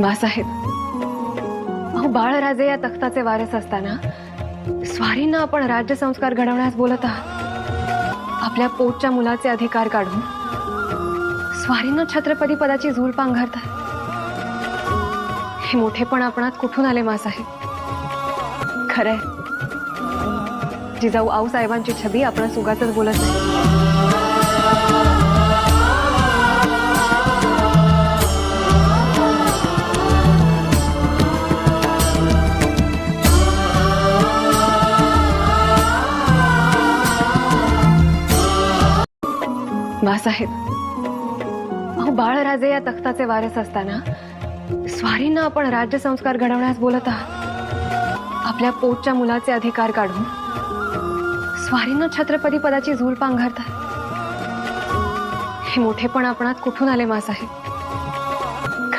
मासाहेब अहो बाळराजे या तख्ताचे वारस असताना स्वारींना आपण राज्यसंस्कार घडवण्यास बोलत आहात. आपल्या पोटच्या मुलाचे अधिकार काढून स्वारींना छत्रपती पदाची झूल पांघरतात. हे मोठेपण आपणात कुठून आले मासाहेब खरंय. जिजाऊ आऊसाहेबांची छबी आपण सुगातच बोलत नाही. बासाहेब अहो बाळराजे या तख्ताचे वारस असताना स्वारींना आपण राज्यसंस्कार घडवण्यास बोलत आहात. आपल्या पोटच्या मुलाचे अधिकार काढून स्वारींना छत्रपती पदाची झूल पांघरतात. हे मोठेपण आपणात कुठून आले मासाहेब?